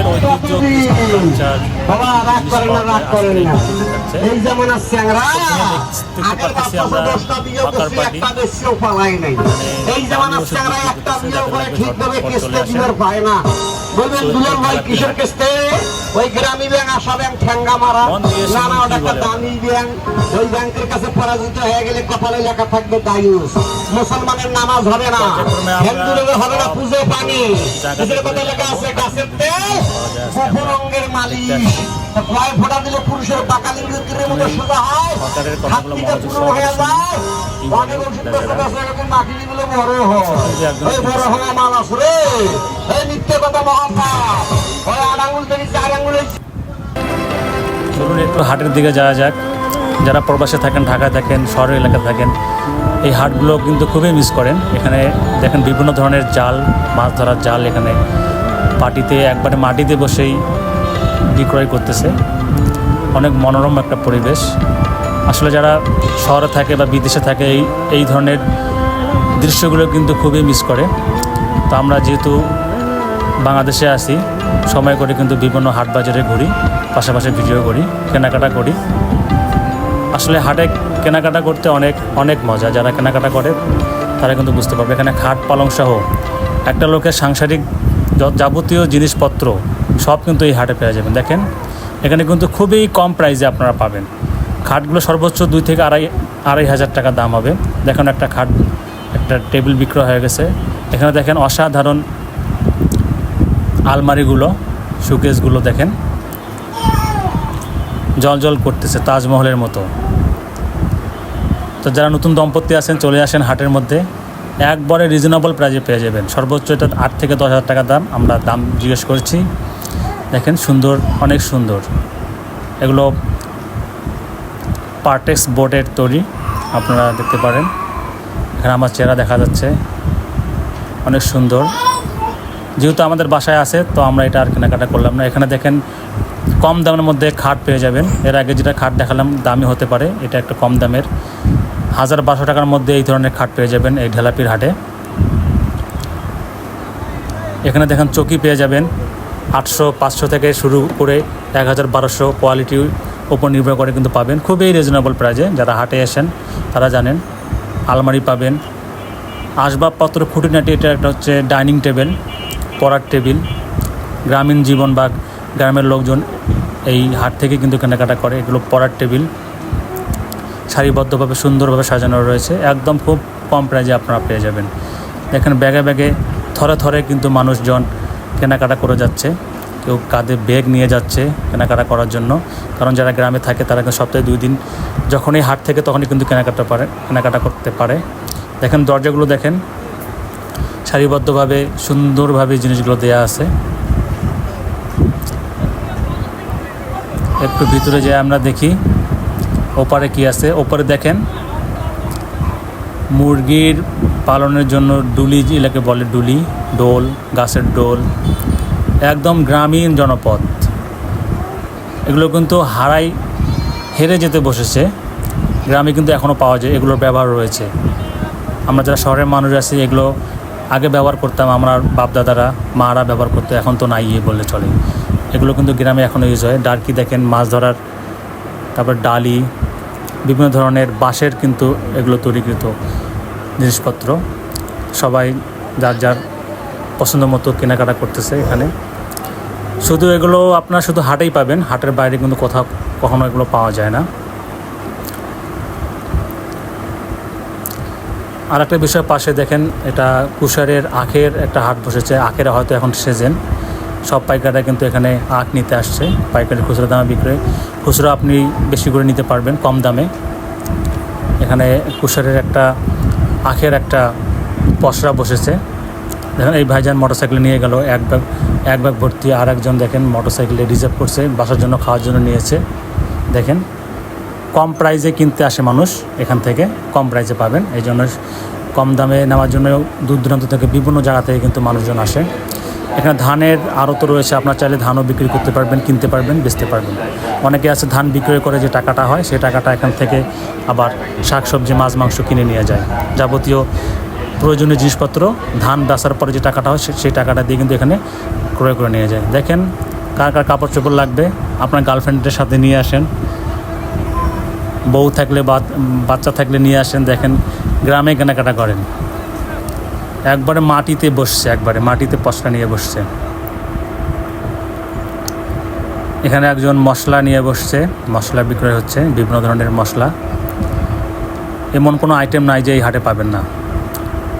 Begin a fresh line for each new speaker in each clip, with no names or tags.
ঐতিহ্য কালচার
ওই Grameen bank ASA bank ঠ্যাঙ্গা মারা।
মন।
দামি ব্যাংক। ওই ব্যাংকের কাছে পরাজিত হয়ে গেলে কপালে লেখা থাকবে দায়ুস। মুসলমানের নামাজ হবে না। হিন্দুদের হবে না পুজো পানি। কথা লেখা আছে গাছের তেল। কয় ফোঁটা দিলে পুরুষের তীরের মতো সোজা হয়।
সরকারের কথাগুলো মনোযোগ
হয়ে যায়। অনেক ওষুধ বসে বসে বড় হয়।
যে একদম
ওই বড় হওয়া মানুষ রে। এই মিথ্যে কথা মহাপাপ। ওই আট আঙুল থেকে চার আঙুলে
চলুন একটু হাটের দিকে যাওয়া যাক। যারা প্রবাসে থাকেন ঢাকায় থাকেন শহরের এলাকায় থাকেন এই হাটগুলো কিন্তু খুবই মিস করেন। এখানে দেখেন বিভিন্ন ধরনের জাল মাছ ধরার জাল এখানে পাটিতে একবারে মাটিতে বসেই বিক্রয় করতেছে। অনেক মনোরম একটা পরিবেশ। আসলে যারা শহরে থাকে বা বিদেশে থাকে, এই এই ধরনের দৃশ্যগুলো কিন্তু খুবই মিস করে। তো আমরা যেহেতু বাংলাদেশে আসি সময় করে কিন্তু বিভিন্ন হাট বাজারে ঘুরি, পাশাপাশি ভিডিও করি, কেনাকাটা করি। আসলে হাটে কেনাকাটা করতে অনেক অনেক মজা। যারা কেনাকাটা করে, তারা কিন্তু বুঝতে পারবে, এখানে খাট পালং সহ একটা লোকের সাংসারিক যাবতীয় জিনিসপত্র সব কিন্তু এই হাটে পেয়ে যাবেন। দেখেন, এখানে কিন্তু খুবই কম প্রাইসে আপনারা পাবেন। খাটগুলো সর্বোচ্চ দুই থেকে আড়াই আড়াই হাজার টাকা দাম হবে। দেখেন একটা খাট, একটা টেবিল বিক্রয় হয়ে গেছে। এখানে দেখেন অসাধারণ আলমারিগুলো, শোকেসগুলো দেখেন। জল জল করতেছে তাজমহলের মতো। তো যারা নতুন দম্পতি আছেন, চলে আসেন হাটের মধ্যে। একবারে রিজনেবল প্রাইজে পেয়ে যাবেন। সর্বোচ্চ এটা আট থেকে দশ হাজার টাকা দাম। আমরা দাম জিজ্ঞেস করছি। দেখেন সুন্দর, অনেক সুন্দর। এগুলো পার্টেক্স বোর্ডের তৈরি। আপনারা দেখতে পারেন। এখানে আমার চেহারা দেখা যাচ্ছে। অনেক সুন্দর। যেহেতু আমাদের বাসায় আছে, তো আমরা এটা আর কেনাকাটা করলাম না। এখানে দেখেন কম দামের মধ্যে খাট পেয়ে যাবেন। এর আগে যেটা খাট দেখালাম, দামি হতে পারে। এটা একটা কম দামের। হাজার বারোশো টাকার মধ্যে এই ধরনের খাট পেয়ে যাবেন এই ঢেলাপির হাটে। এখানে দেখেন চকি পেয়ে যাবেন আটশো, পাঁচশো থেকে শুরু করে এক হাজার বারোশো কোয়ালিটির ওপর নির্ভর করে কিন্তু পাবেন। খুবই রিজনেবল প্রাইজে যারা হাটে আসেন তারা জানেন। আলমারি পাবেন। আসবাবপত্র খুঁটিনাটি, এটা একটা হচ্ছে ডাইনিং টেবিল পড়ার টেবিল। গ্রামীণ জীবন বা গ্রামের লোকজন এই হাট থেকে কিন্তু কেনাকাটা করে। এগুলো পড়ার টেবিল। সারিবদ্ধভাবে, সুন্দরভাবে সাজানো রয়েছে। একদম খুব কম প্রাইজে আপনারা পেয়ে যাবেন। দেখেন, ব্যাগে ব্যাগে, থরে থরে কিন্তু মানুষজন কেনাকাটা করে যাচ্ছে। কেউ কাঁধে ব্যাগ নিয়ে যাচ্ছে কেনাকাটা করার জন্য। কারণ যারা গ্রামে থাকে, তারা কিন্তু সপ্তাহে দুই দিন যখনই হাট থেকে তখনই কিন্তু কেনাকাটা পারে, কেনাকাটা করতে পারে। দেখেন, দরজাগুলো দেখেন। সারিবদ্ধভাবে, সুন্দরভাবে জিনিসগুলো দেয়া আছে। একটু ভিতরে যেয়ে আমরা দেখি। ওপারে কি আছে? ওপারে দেখেন, মুরগির পালনের জন্য ডুলি এলাকে বলে ডুলি, ডোল, গাছের ডোল, একদম গ্রামীণ জনপদ। এগুলো কিন্তু হারাই হেরে যেতে বসেছে। গ্রামে কিন্তু এখনও পাওয়া যায়, এগুলোর ব্যবহার রয়েছে। আমরা যারা শহরের মানুষ আছি, এগুলো আগে ব্যবহার করতাম, আমরা বাপদাদারা, মারা ব্যবহার করতো, এখন তো নাই বললে চলে। এগুলো কিন্তু গ্রামে এখনও ইউজ হয়। ডার্কি দেখেন, মাছ ধরার তারপর ডালি, বিভিন্ন ধরনের বাঁশের কিন্তু এগুলো তৈরিকৃত জিনিসপত্র। সবাই যার যার পছন্দ মতো কেনাকাটা করতেছে এখানে। শুধু এগুলো আপনার শুধু হাটেই পাবেন, হাটের বাইরে কিন্তু কোথাও কখনো এগুলো পাওয়া যায় না। আর একটা বিষয় পাশে দেখেন, এটা কুষারের আখের একটা হাট বসেছে, আখের হয়তো এখন সিজন। সব পাইকাররা কিন্তু এখানে আখ নিতে আসছে, পাইকারি খুচরো দামে বিক্রয়। খুচরো আপনি বেশি করে নিতে পারবেন, কম দামে। এখানে কুষারের একটা, আখের একটা পসরা বসেছে। দেখেন, এই ভাইজান মোটরসাইকেল নিয়ে গেল, এক ব্যাগ এক ব্যাগ ভর্তি, আর একজন দেখেন মোটরসাইকেলে রিজার্ভ করছে, বাসার জন্য, খাওয়ার জন্য নিয়েছে। দেখেন, কম প্রাইজে কিনতে আসে মানুষ এখান থেকে, কম প্রাইজে পাবেন। এই জন্য কম দামে নেওয়ার জন্য দূর দূরান্ত থেকে বিভিন্ন জায়গা থেকে কিন্তু মানুষজন আসে। এখানে ধানের আরও তো রয়েছে, আপনার চাইলে ধানও বিক্রি করতে পারবেন, কিনতে পারবেন, বেচতে পারবেন। অনেকে আছে ধান বিক্রয় করে যে টাকাটা হয়, সেই টাকাটা এখান থেকে আবার শাকসবজি, মাছ, মাংস কিনে নিয়ে যায়। যাবতীয় প্রয়োজনীয় জিনিসপত্র, ধান বেচার পরে যে টাকাটা হয় সেই টাকাটা দিয়ে কিন্তু এখানে ক্রয় করে নিয়ে যায়। দেখেন কার কার কাপড় চোপড় লাগবে, আপনার গার্লফ্রেন্ডের সাথে নিয়ে আসেন। বউ থাকলে বাচ্চা থাকলে নিয়ে আসেন, দেখেন, গ্রামে কেনাকাটা করেন। একবারে মাটিতে বসছে, একবারে মাটিতে পশলা নিয়ে বসছে। এখানে একজন মশলা নিয়ে বসছে, মশলা বিক্রয় হচ্ছে, বিভিন্ন ধরনের মশলা। এমন কোনো আইটেম নাই যে এই হাটে পাবেন না।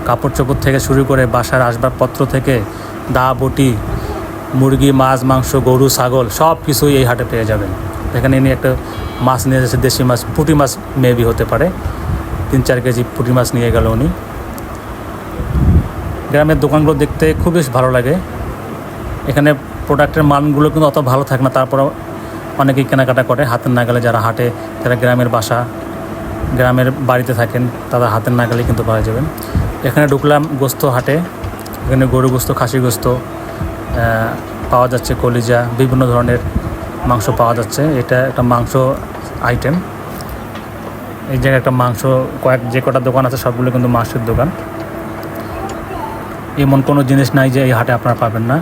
কাপড় চোপড় থেকে শুরু করে বাসার আসবাবপত্র থেকে দা, বটি, মুরগি, মাছ, মাংস, গরু, ছাগল সব কিছুই এই হাটে পেয়ে যাবেন। এখানে ইনি একটা মাছ নিয়ে এসেছে দেশি মাছ, পুঁটি মাছ মেবি হতে পারে। তিন চার কেজি পুঁটি মাছ নিয়ে গেল উনি। গ্রামের দোকানগুলো দেখতে খুব বেশ ভালো লাগে। এখানে প্রোডাক্টের মানগুলো কিন্তু অত ভালো থাকে না, তারপরেও অনেকেই কেনাকাটা করে। হাতের নাগালে যারা হাটে যারা গ্রামের বাসা, গ্রামের বাড়িতে থাকেন, তারা হাতের নাগালে কিন্তু পাওয়া যাবেন এখানে ঢুকলাম গোস্ত হাটে। এখানে গরু গোস্ত খাসি গোস্ত পাওয়া যাচ্ছে, কলিজা, বিভিন্ন ধরনের মাংস পাওয়া যাচ্ছে। এটা একটা মাংস আইটেম এই জায়গায় একটা মাংস, কয়েক যে কটা দোকান আছে, সবগুলো কিন্তু মাংসের দোকান। এমন কোনো জিনিস নাই যে এই হাটে আপনারা পাবেন না।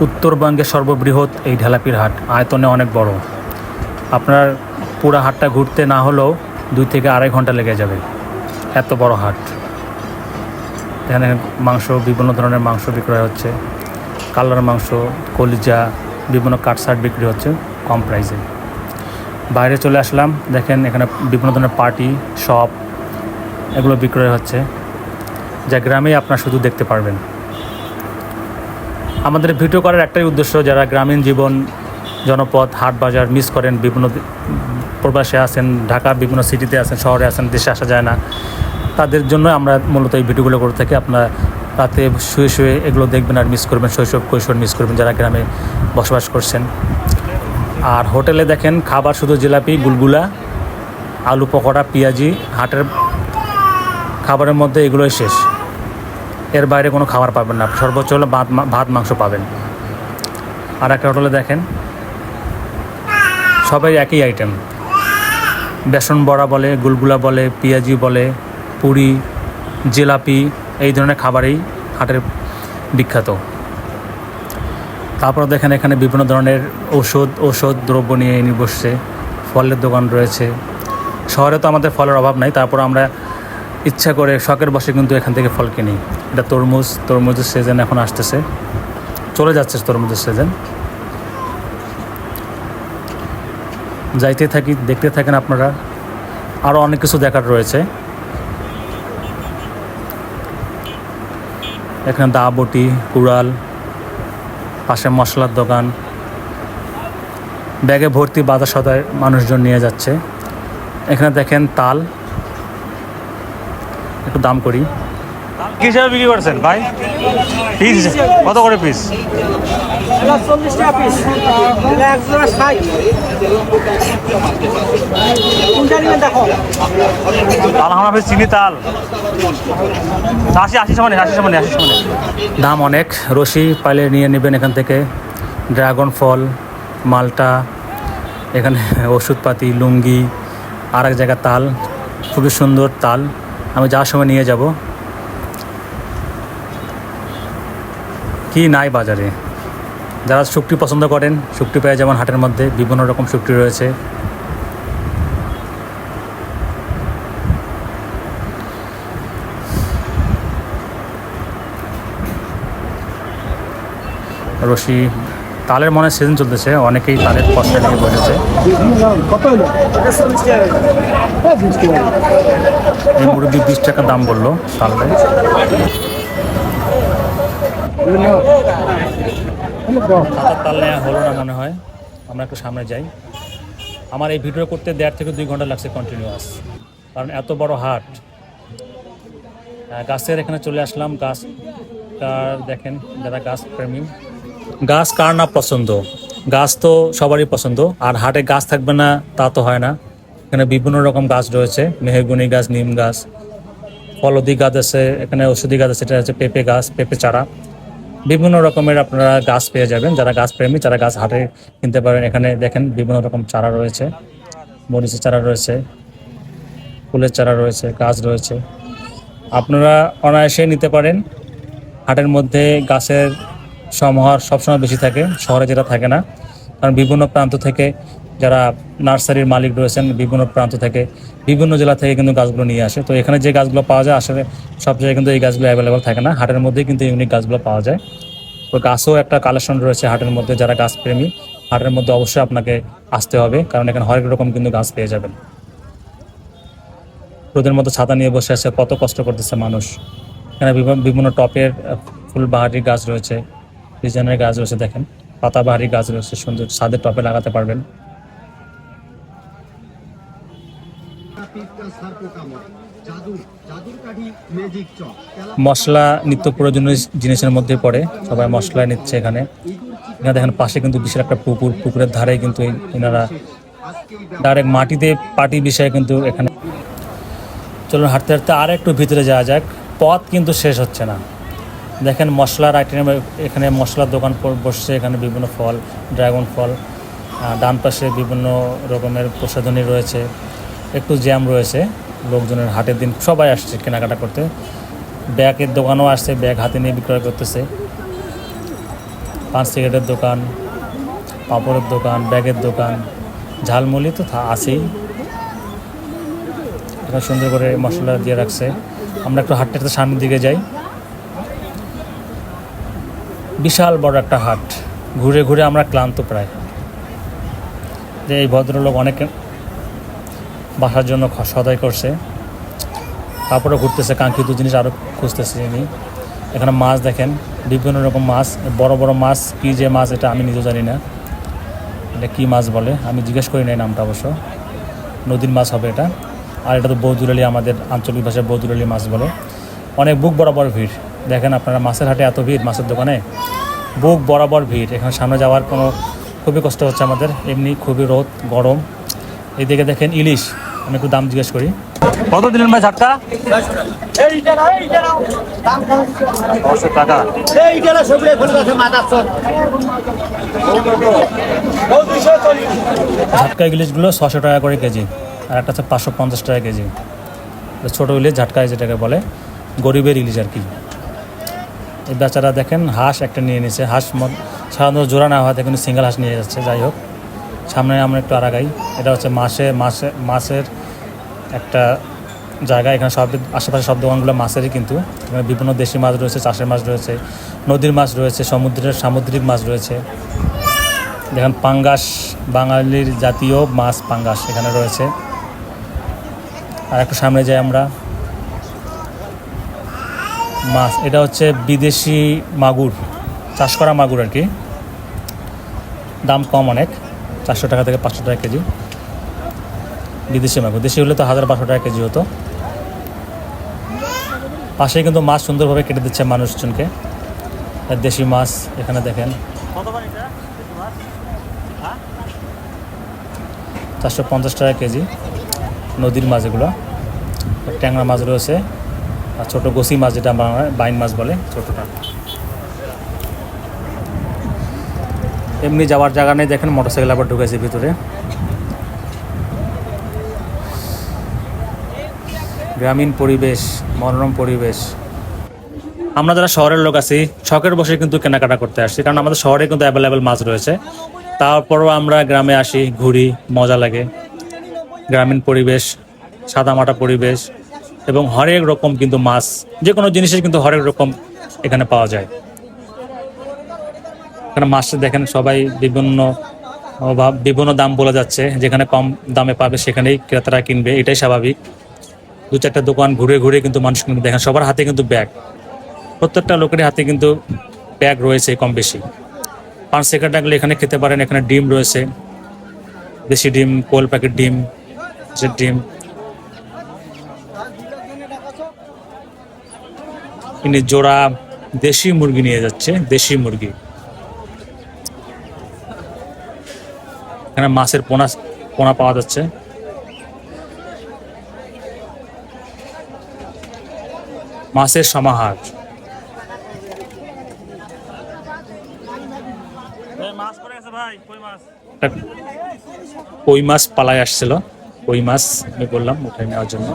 উত্তরবঙ্গের সর্ববৃহৎ এই ঢেলাপির হাট, আয়তনে অনেক বড়। আপনার পুরো হাটটা ঘুরতে না হলেও দুই থেকে আড়াই ঘণ্টা লেগে যাবে। এত বড় হাট। এখানে মাংস, বিভিন্ন ধরনের মাংস বিক্রয় হচ্ছে। কালার মাংস, কলিজা, বিভিন্ন কাটসাট বিক্রি হচ্ছে কম প্রাইসে। বাইরে চলে আসলাম, দেখেন এখানে বিভিন্ন ধরনের পার্টি, শপ, এগুলো বিক্রয় হচ্ছে। যা গ্রামেই আপনারা শুধু দেখতে পারবেন। আমাদের ভিডিও করার একটাই উদ্দেশ্য যারা গ্রামীণ জীবন জনপদ হাট বাজার মিস করেন, বিভিন্ন প্রবাসে আছেন, ঢাকা, বিভিন্ন সিটিতে আছেন, শহরে আছেন, দেশে আসা যায় না, তাদের জন্য আমরা মূলত এই ভিডিওগুলো করে থাকি। আপনারা রাতে শুয়ে শুয়ে এগুলো দেখবেন আর মিস করবেন, শৈশব, কৈশোর মিস করবেন যারা গ্রামে বসবাস করছেন। আর হোটেলে দেখেন, খাবার শুধু জিলাপি, গুলগুলা, আলু পকোড়া, পেঁয়াজি, হাটের খাবারের মধ্যে এগুলোই শেষ। এর বাইরে কোনো খাবার পাবেন না। সর্বোচ্চ হলে ভাত ভাত, মাংস পাবেন। আর একটা হোটেলে দেখেন, সবাই একই আইটেম বেসন বড়া বলে, গুলগুলা বলে, পেঁয়াজি বলে, পুরি, জিলাপি, এই ধরনের খাবারই হাটের বিখ্যাত। তারপর দেখেন এখানে বিভিন্ন ধরনের ঔষধ ঔষধ দ্রব্য নিয়ে ইনি বসছে। ফলের দোকান রয়েছে। শহরে তো আমাদের ফলের অভাব নাই, তারপর আমরা ইচ্ছা করে, শখের বসে কিন্তু এখান থেকে ফল কিনি। এটা তরমুজ, তরমুজের সিজন এখন আসতেছে। চলে যাচ্ছে তরমুজের সিজন যাইতে থাকি, দেখতে থাকেন আপনারা আরও অনেক কিছু দেখার রয়েছে। এখানে দা বটি কুড়াল, পাশে মশলার দোকান। ব্যাগে ভর্তি বাজার সদায় মানুষজন নিয়ে যাচ্ছে। এখানে দেখেন তাল। দাম করি। কি হিসাবে বিক্রি করছেন ভাই? পিস কত করে পিস? তাল আমার চিনি তাল। আশি আশি সমানে আশি সমানে আশি সমানে। দাম অনেক রশি পাইলে নিয়ে নেবেন এখান থেকে। ড্রাগন ফল মালটা এখানে ওষুধপাতি লুঙ্গি আর এক জায়গায় তাল খুবই সুন্দর তাল। আমি যাওয়ার সময় নিয়ে যাব। কি নাই বাজারে? যারা শুক্তি পছন্দ করেন, শুক্তি পেয়ে যেমন হাটের মধ্যে, বিভিন্ন রকম শুক্তি রয়েছে। রশি তালের মনে সিজন চলতেছে, অনেকেই তালের পশলা নিয়ে বসেছে। এই মুরগি বিশ টাকা দাম বলল তালটা। তাতার তাল নেওয়া হলো না মনে হয়। আমরা একটু সামনে যাই। আমার এই ভিডিও করতে দেড় থেকে দুই ঘণ্টা লাগছে কন্টিনিউয়াস কারণ এত বড় হাট। গাছের এখানে চলে আসলাম। গাছ দেখেন, যারা গাছ প্রেমী। গাছ কার না পছন্দ? গাছ তো সবারই পছন্দ। আর হাটে গাছ থাকবে না, তা তো হয় না। এখানে বিভিন্ন রকম গাছ রয়েছে মেহগুনি গাছ, নিম গাছ ফলদি গাছ আছে, এখানে ওষুধি গাছ আছে, এটা হচ্ছে পেঁপে গাছ, পেঁপে চারা। বিভিন্ন রকমের আপনারা গাছ পেয়ে যাবেন। যারা গাছ প্রেমী, যারা গাছ হাটে কিনতে পারেন, এখানে দেখেন বিভিন্ন রকম চারা রয়েছে। মরিচের চারা রয়েছে, ফুলের চারা রয়েছে, গাছ রয়েছে। আপনারা অনায়াসে নিতে পারেন। হাটের মধ্যে গাছের সমাহার সবসময় বেশি থাকে শহরে যেটা থাকে না। কারণ বিভিন্ন প্রান্ত থেকে যারা নার্সারির মালিক রয়েছেন বিভিন্ন প্রান্ত থেকে বিভিন্ন জেলা থেকে কিন্তু গাছগুলো নিয়ে আসে। তো এখানে যে গাছগুলো পাওয়া যায় আসলে সব জায়গায় কিন্তু এই গাছগুলো অ্যাভেলেবল থাকে না। হাটের মধ্যেই কিন্তু ইউনিক গাছগুলো পাওয়া যায়। তো গাছও একটা কালেকশন রয়েছে হাটের মধ্যে যারা গাছপ্রেমী হাটের মধ্যে অবশ্যই আপনাকে আসতে হবে। কারণ এখানে হরেক রকম কিন্তু গাছ পেয়ে যাবেন। রোদের মতো ছাতা নিয়ে বসে আছে কত কষ্ট করতেছে মানুষ। এখানে বিভিন্ন টপের আহ, ফুলবাহারি গাছ রয়েছে। ডিজাইনের গাছ রয়েছে দেখেন, পাতাবাহারি গাছ রয়েছে, সুন্দর ছাদের টপে লাগাতে পারবেন। মশলা নিত্য প্রয়োজনীয় জিনিসের মধ্যে পড়ে, সবাই মশলা নিচ্ছে এখানে। এখানে দেখেন পাশে কিন্তু বিশাল একটা পুকুর, পুকুরের ধারে কিন্তু এনারা ডাইরেক্ট মাটিতে পাটি বিষয়ে কিন্তু এখানে চলুন হাঁটতে হাঁটতে আর একটু ভিতরে যাওয়া যাক, পথ কিন্তু শেষ হচ্ছে না। দেখেন মশলার আইটেম এখানে মশলার দোকান বসছে, এখানে বিভিন্ন ফল, ড্রাগন ফল ডান পাশে বিভিন্ন রকমের প্রসাধনী রয়েছে, একটু জ্যাম রয়েছে, লোকজনের হাটের দিন সবাই আসছে কেনাকাটা করতে। ব্যাগের দোকানও আসছে, ব্যাগ হাতে নিয়ে বিক্রয় করতেছে। পাঁচ সিগারেটের দোকান, পাঁপড়ের দোকান, ব্যাগের দোকান ঝালমুলি তো আছেই। সুন্দর করে মশলা দিয়ে রাখছে। আমরা একটু হাটটা একটু সামনের দিকে যাই। বিশাল বড় একটা হাট। ঘুরে ঘুরে আমরা ক্লান্ত প্রায়। যে এই ভদ্রলোক অনেক বাসার জন্য সদাই করছে। তারপরে ঘুরতেছে, কাঙ্ক্ষিত জিনিস আরও খুঁজতেছে ইনি। এখানে মাছ দেখেন, বিভিন্ন রকম মাছ, বড় বড় মাছ, কী যে মাছ এটা আমি নিজেও জানি না। এটা কী মাছ বলে? আমি জিজ্ঞেস করি নাই নামটা অবশ্য। নদীর মাছ হবে এটা। আর এটা তো বৌদুরালি আমাদের আঞ্চলিক ভাষায় বৌদুরালি মাছ বলে। অনেক বুক বরাবর ভিড়। দেখেন আপনারা মাছের হাটে এত ভিড় মাছের দোকানে। বুক বরাবর ভিড়। এখানে সামনে যাওয়ার কোনো খুবই কষ্ট হচ্ছে আমাদের। এমনি খুবই রোদ, গরম। এইদিকে দেখেন ইলিশ। আমি একটু দাম জিজ্ঞেস করি। কত দিলেন ভাই ঝাটকা ঝাটকা ইলিশগুলো ছশো টাকা করে কেজি। আর একটা হচ্ছে পাঁচশো পঞ্চাশ টাকা কেজি। ছোটো ইলিশ ঝাটকা যেটাকে বলে, গরিবের ইলিশ আর কি। এই বেচারা দেখেন, হাঁস একটা নিয়ে নিয়েছে হাঁস সাধারণত জোড়া না হওয়াতে কিন্তু সিঙ্গেল হাঁস নিয়ে যাচ্ছে, যাই হোক। সামনে আমরা একটু আরাগাই এটা হচ্ছে মাসে মাসে মাছের একটা জায়গা। এখানে সব আশেপাশে সব দোকানগুলো মাছেরই কিন্তু। এখানে বিভিন্ন দেশি মাছ রয়েছে, চাষের মাছ রয়েছে, নদীর মাছ রয়েছে, সমুদ্রের সামুদ্রিক মাছ রয়েছে। দেখেন পাঙ্গাস, বাঙালির জাতীয় মাছ পাঙ্গাস এখানে রয়েছে। আর একটু সামনে যাই আমরা। মাছ, এটা হচ্ছে বিদেশি মাগুর, চাষ করা মাগুর আর কি। দাম কম অনেক, চারশো টাকা থেকে পাঁচশো টাকা কেজি। বিদেশি মাগুর, দেশি হলে তো হাজার পাঁচশো টাকা কেজি হতো। পাশে কিন্তু মাছ সুন্দরভাবে কেটে দিচ্ছে মানুষজনকে। দেশি মাছ, এখানে দেখেন। চারশো পঞ্চাশ টাকা কেজি, নদীর মাছ এগুলো। ট্যাংরা মাছ রয়েছে। আর ছোটো গোসি মাছ যেটা বাইন মাছ বলে, ছোটোটা। এমনি যাওয়ার জায়গা নেই, দেখেন মোটরসাইকেল আবার ঢুকেছে ভিতরে। গ্রামীণ পরিবেশ, মনোরম পরিবেশ। আমরা যারা শহরের লোক আছি, শখের বসে কিন্তু কেনাকাটা করতে আসছি, কারণ আমাদের শহরে কিন্তু অ্যাভেলেবেল মাছ রয়েছে। তারপরও আমরা গ্রামে আসি, ঘুরি, মজা লাগে। গ্রামীণ পরিবেশ, সাদামাটা পরিবেশ এবং হরেক রকম কিন্তু মাছ যে কোনো জিনিসের কিন্তু হরেক রকম এখানে পাওয়া যায়। এখানে মাছটা দেখেন সবাই বিভিন্ন অভাব, বিভিন্ন দাম বলে যাচ্ছে, যেখানে কম দামে পাবে সেখানেই ক্রেতারা কিনবে, এটাই স্বাভাবিক। দু চারটা দোকান ঘুরে ঘুরে কিন্তু মানুষ কিন্তু দেখেন, সবার হাতে কিন্তু ব্যাগ প্রত্যেকটা লোকের হাতে কিন্তু ব্যাগ রয়েছে কম বেশি। পাঁচ সেকেন্ড লাগলে এখানে খেতে পারেন, এখানে ডিম রয়েছে, দেশি ডিম, কোল প্যাকেট ডিম যে ডিম। ইনি জোড়া দেশি মুরগি নিয়ে যাচ্ছে দেশি মুরগি। এখানে মাছের পোনা পোনা পাওয়া যাচ্ছে। মাছের সমাহার। কই মাছ? পালায় আসছিল। কই মাছ আমি বললাম উঠে নেওয়ার জন্য।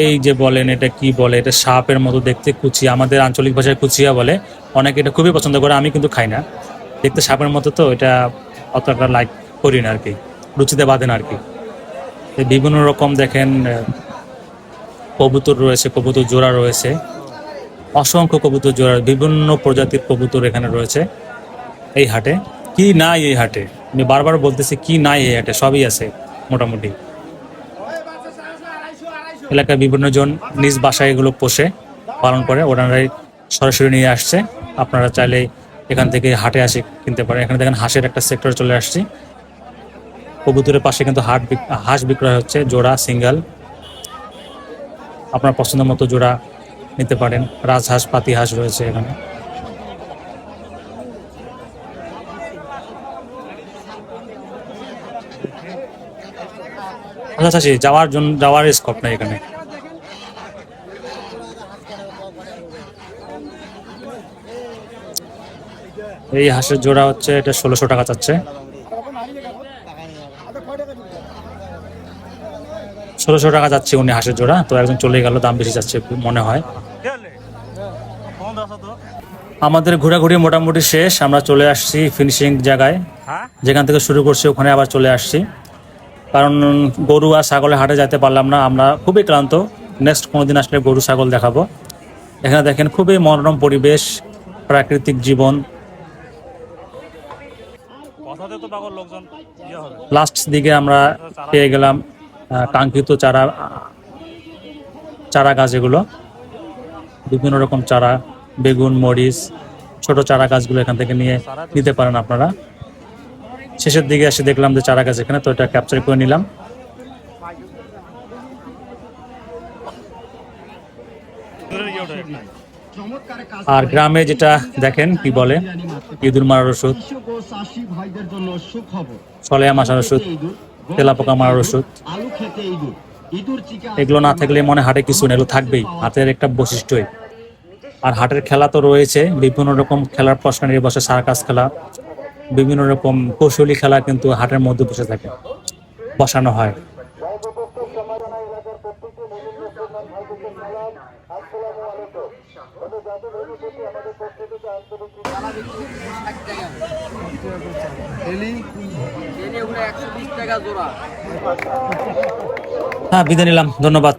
এই যে বলেন, এটা কি বলে? এটা সাপের মতো দেখতে কুচিয়া। আমাদের আঞ্চলিক ভাষায় কুচিয়া বলে। অনেকে এটা খুবই পছন্দ করে, আমি কিন্তু খাই না। দেখতে সাপের মতো তো, এটা অতটা লাইক করি না আর কি রুচিতে বাঁধে না আর কি বিভিন্ন রকম দেখেন কবুতর রয়েছে, কবুতর জোড়া রয়েছে। অসংখ্য কবুতর জোড়া, বিভিন্ন প্রজাতির কবুতর এখানে রয়েছে এই হাটে। কি নাই এই হাটে? আমি বারবার বলতেছি, কি নাই এই হাটে? সবই আছে, মোটামুটি। এলাকায় বিভিন্ন জন নিজ বাসায় এগুলো পোষে, পালন করে, ওনারাই সরাসরি নিয়ে আসছে। আপনারা চাইলে এখান থেকে হাটে আসে কিনতে পারেন। এখানে দেখেন হাঁসের একটা সেক্টর চলে আসছি। কবুতরের পাশে কিন্তু হাট হাঁস বিক্রয় হচ্ছে, জোড়া, সিঙ্গেল। আপনার পছন্দ মতো জোড়া নিতে পারেন। রাজহাঁস পাতি হাঁস রয়েছে এখানে। আচ্ছা আচ্ছা যাওয়ার জন্য যাওয়ার স্কোপ নাই এখানে। এই হাঁসের জোড়া হচ্ছে এটা ষোলোশো টাকা চাচ্ছে। ষোলোশো টাকা যাচ্ছে উনি হাঁসের জোড়া তো একজন চলে গেল দাম বেশি যাচ্ছে মনে হয়। আমাদের ঘোরাঘুরি মোটামুটি শেষ আমরা চলে আসছি ফিনিশিং জায়গায়। যেখান থেকে শুরু করছি ওখানে আবার চলে আসছি। কারণ গরু আর ছাগলের হাটে যেতে পারলাম না আমরা খুবই ক্লান্ত। নেক্সট কোনো দিন আসলে গরু ছাগল দেখাবো। এখানে দেখেন খুবই মনোরম পরিবেশ প্রাকৃতিক জীবন। লাস্ট দিকে আমরা পেয়ে গেলাম কাঙ্ক্ষিত চারা চারা গাছ এগুলো। বিভিন্ন রকম চারা বেগুন মরিচ ছোট চারা গাছগুলো এখান থেকে নিয়ে নিতে পারেন আপনারা। শেষের দিকে এসে দেখলাম যে চারা গাছ এখানে, তো এটা ক্যাপচার করে নিলাম। আর গ্রামে যেটা দেখেন কি বলে, ইঁদুর মারার ওষুধ সলেয়া মাসার ওষুধ তেলাপোকা মারার ওষুধ। এগুলো না থাকলে মনে হাটে কিছু নেই, এগুলো থাকবেই, হাতের একটা বৈশিষ্ট্যই। আর হাটের খেলা তো রয়েছে, বিভিন্ন রকম খেলার প্রশ্ন নিয়ে বসে, সার্কাস খেলা। বিভিন্ন রকম কৌশলী খেলা কিন্তু হাটের মধ্যে বসে থাকে, বসানো হয়। হ্যাঁ বিদায় নিলাম, ধন্যবাদ।